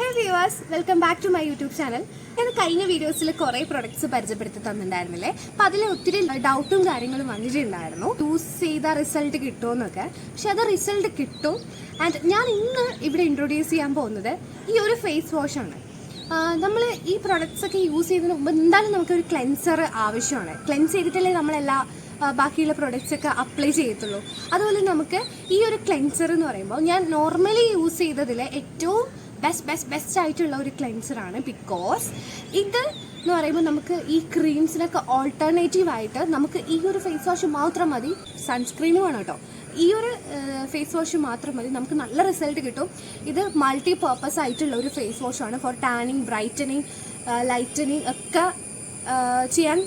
Hey viewers welcome back to my YouTube channel ഞാൻ കഴിഞ്ഞ വീഡിയോസിൽ കുറേ പ്രൊഡക്ട്സ് പരിചയപ്പെടുത്തി തന്നിട്ടുണ്ടായിരുന്നില്ലേ? അപ്പം അതിൽ ഒത്തിരി ഡൗട്ടും കാര്യങ്ങളും വന്നിട്ടുണ്ടായിരുന്നു. യൂസ് ചെയ്ത റിസൾട്ട് കിട്ടുമെന്നൊക്കെ പക്ഷെ അത് റിസൾട്ട് കിട്ടും. ആൻഡ് ഞാൻ ഇന്ന് ഇവിടെ ഇൻട്രൊഡ്യൂസ് ചെയ്യാൻ പോകുന്നത് ഈ ഒരു ഫേസ് വാഷ് ആണ്. നമ്മൾ ഈ പ്രൊഡക്ട്സ് ഒക്കെ യൂസ് ചെയ്യുന്നതിന് മുമ്പ് എന്തായാലും നമുക്കൊരു ക്ലെൻസർ ആവശ്യമാണ്. ക്ലെൻസ് ചെയ്തിട്ടല്ലേ നമ്മളെല്ലാ ബാക്കിയുള്ള പ്രൊഡക്ട്സ് ഒക്കെ അപ്ലൈ ചെയ്യത്തുള്ളൂ. അതുപോലെ നമുക്ക് ഈ ഒരു ക്ലെൻസർ എന്ന് പറയുമ്പോൾ ഞാൻ നോർമലി യൂസ് ചെയ്തതിൽ ഏറ്റവും ബെസ്റ്റ് ബെസ്റ്റ് ബെസ്റ്റ് ആയിട്ടുള്ള ഒരു ക്ലെൻസറാണ് ബിക്കോസ് ഇത് എന്ന് പറയുമ്പോൾ നമുക്ക് ഈ ക്രീംസിനൊക്കെ ഓൾട്ടർനേറ്റീവ് ആയിട്ട് നമുക്ക് ഈ ഒരു ഫേസ് വാഷ് മാത്രം മതി. സൺസ്ക്രീനും ആണ് കേട്ടോ. ഈ ഒരു ഫേസ് വാഷ് മാത്രം മതി. നമുക്ക് നല്ല റിസൾട്ട് കിട്ടും. ഇത് മൾട്ടി പർപ്പസ് ആയിട്ടുള്ള ഒരു ഫേസ് വാഷാണ് ഫോർ ടാനിങ് ബ്രൈറ്റനിങ് ലൈറ്റനിങ് ഒക്കെ ചെയ്യാൻ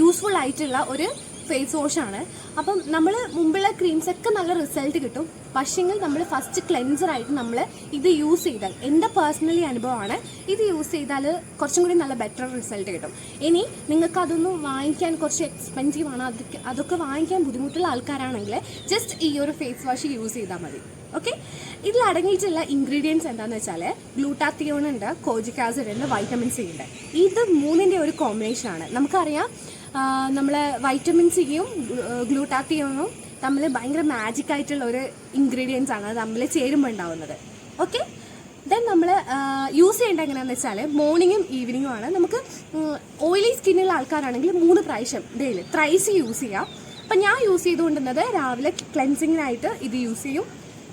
യൂസ്ഫുൾ ആയിട്ടുള്ള ഒരു ഫേസ് വാഷാണ് അപ്പം നമ്മൾ മുമ്പുള്ള ക്രീംസ് ഒക്കെ നല്ല റിസൾട്ട് കിട്ടും. പക്ഷെങ്കിൽ നമ്മൾ ഫസ്റ്റ് ക്ലെൻസർ ആയിട്ട് നമ്മൾ ഇത് യൂസ് ചെയ്താൽ. എന്റെ പേഴ്സണലി അനുഭവമാണ് ഇത് യൂസ് ചെയ്താൽ കുറച്ചും കൂടി നല്ല ബെറ്റർ റിസൾട്ട് കിട്ടും. ഇനി നിങ്ങൾക്ക് അതൊന്നും വാങ്ങിക്കാൻ കുറച്ച് എക്സ്പെൻസീവ് ആണ്. അതൊക്കെ അതൊക്കെ വാങ്ങിക്കാൻ ബുദ്ധിമുട്ടുള്ള ആൾക്കാരാണെങ്കിൽ ജസ്റ്റ് ഈ ഒരു ഫേസ് വാഷ് യൂസ് ചെയ്താൽ മതി. ഓക്കെ ഇതിൽ അടങ്ങിയിട്ടുള്ള ഇൻഗ്രീഡിയൻസ് എന്താണെന്ന് വെച്ചാൽ ഗ്ലൂട്ടാത്തിയോൺ ഉണ്ട് കോജിക്കാസിഡ് ഉണ്ട് വൈറ്റമിൻ സി ഉണ്ട്. ഇത് മൂന്നിന്റെ ഒരു കോമ്പിനേഷനാണ് നമുക്കറിയാം നമ്മളെ വൈറ്റമിൻ സിയും ഗ്ലൂട്ടാത്തിയോണും തമ്മിൽ ഭയങ്കര മാജിക് ആയിട്ടുള്ള ഒരു ഇൻഗ്രീഡിയൻസ് ആണ് തമ്മിൽ ചേരുമ്പോൾ ഉണ്ടാവുന്നത്. ഓക്കെ ദെൻ നമ്മൾ യൂസ് ചെയ്യേണ്ട എങ്ങനെയാണെന്ന് വെച്ചാൽ മോർണിംഗും ഈവനിങ്ങും ആണ്. നമുക്ക് ഓയിലി സ്കിന്നുള്ള ആൾക്കാരാണെങ്കിൽ മൂന്ന് പ്രാവശ്യം ഡെയിലി ത്രൈസ് യൂസ് ചെയ്യാം. അപ്പം ഞാൻ യൂസ് ചെയ്തുകൊണ്ടിരുന്നത് രാവിലെ ക്ലെൻസിങ്ങിനായിട്ട് ഇത് യൂസ് ചെയ്യും.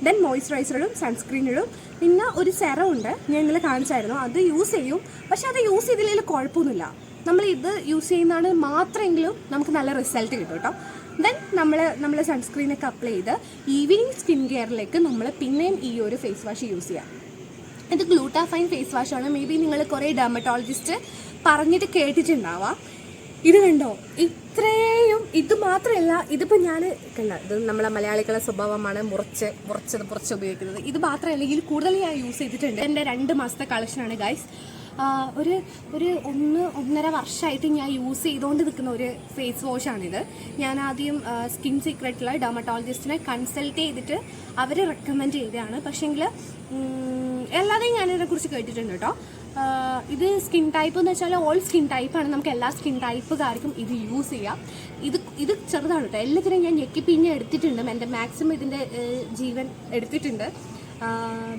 ദെൻ മോയ്സ്ചറൈസറിടും സൺസ്ക്രീനിടും പിന്നെ ഒരു സെറം ഉണ്ട് ഞാൻ ഇന്നലെ കാണിച്ചായിരുന്നു. അത് യൂസ് ചെയ്യും. പക്ഷെ അത് യൂസ് ചെയ്തില്ലെങ്കിൽ കുഴപ്പമൊന്നുമില്ല. നമ്മൾ ഇത് യൂസ് ചെയ്യുന്നതാണ് മാത്രമെങ്കിലും നമുക്ക് നല്ല റിസൾട്ട് കിട്ടും കേട്ടോ. ദെൻ നമ്മൾ നമ്മൾ സൺസ്ക്രീനൊക്കെ അപ്ലൈ ചെയ്ത് ഈവനിങ് സ്കിൻ കെയറിലേക്ക് നമ്മൾ പിന്നെയും ഈ ഒരു ഫേസ് വാഷ് യൂസ് ചെയ്യാം. ഇത് ഗ്ലൂട്ടാഫൈൻ ഫേസ് വാഷാണ് മേ ബി നിങ്ങൾ കുറേ ഡെർമറ്റോളജിസ്റ്റ് പറഞ്ഞിട്ട് കേട്ടിട്ടുണ്ടാവാം. ഇത് കണ്ടോ? ഇത്രയും ഇത് മാത്രമല്ല ഇതിപ്പോൾ ഞാൻ കണ്ട ഇത് നമ്മളെ മലയാളികളുടെ സ്വഭാവമാണ് മുറച്ച് മുറച്ചത് മുറച്ച് ഉപയോഗിക്കുന്നത്. ഇത് മാത്രമല്ല ഇതിൽ കൂടുതൽ ഞാൻ യൂസ് ചെയ്തിട്ടുണ്ട്. എന്റെ രണ്ട് മാസത്തെ കളക്ഷനാണ് ഗൈസ് ഒരു ഒരു ഒന്ന് ഒന്നര വർഷമായിട്ട് ഞാൻ യൂസ് ചെയ്തുകൊണ്ട് നിൽക്കുന്ന ഒരു ഫേസ് വാഷാണിത് ഞാൻ ആദ്യം സ്കിൻ സീക്രട്ടിലെ ഡെർമറ്റോളജിസ്റ്റിനെ കൺസൾട്ട് ചെയ്തിട്ട് അവർ റെക്കമെൻഡ് ചെയ്തതാണ്. പക്ഷേങ്കിൽ എല്ലാതെയും ഞാനിതിനെക്കുറിച്ച് കേട്ടിട്ടുണ്ട് കേട്ടോ ഇത് സ്കിൻ ടൈപ്പ് എന്ന് വെച്ചാൽ ഓൾ സ്കിൻ ടൈപ്പാണ് നമുക്ക് എല്ലാ സ്കിൻ ടൈപ്പുകാർക്കും ഇത് യൂസ് ചെയ്യാം. ഇത് ഇത് ചെറുതാണ് കേട്ടോ എല്ലാത്തിനും ഞാൻ ഞെക്കിപ്പിഞ്ഞ് എടുത്തിട്ടുണ്ട്. എന്റെ മാക്സിമം ഇതിന്റെ ജീവൻ എടുത്തിട്ടുണ്ട്.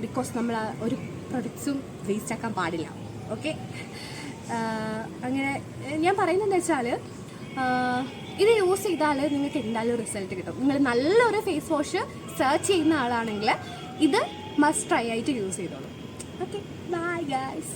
ബിക്കോസ് നമ്മൾ ഒരു പ്രൊഡക്ട്സും വേസ്റ്റ് ആക്കാൻ പാടില്ല. ഓക്കെ. അങ്ങനെ ഞാൻ പറയുന്നതെന്ന് വെച്ചാൽ ഇത് യൂസ് ചെയ്താൽ നിങ്ങൾക്ക് എന്തായാലും റിസൾട്ട് കിട്ടും. നിങ്ങൾ നല്ലൊരു ഫേസ് വാഷ് സെർച്ച് ചെയ്യുന്ന ആളാണെങ്കിൽ ഇത് മസ്റ്റ് ട്രൈ ആയിട്ട് യൂസ് ചെയ്തോളൂ. ഓക്കെ. Bye guys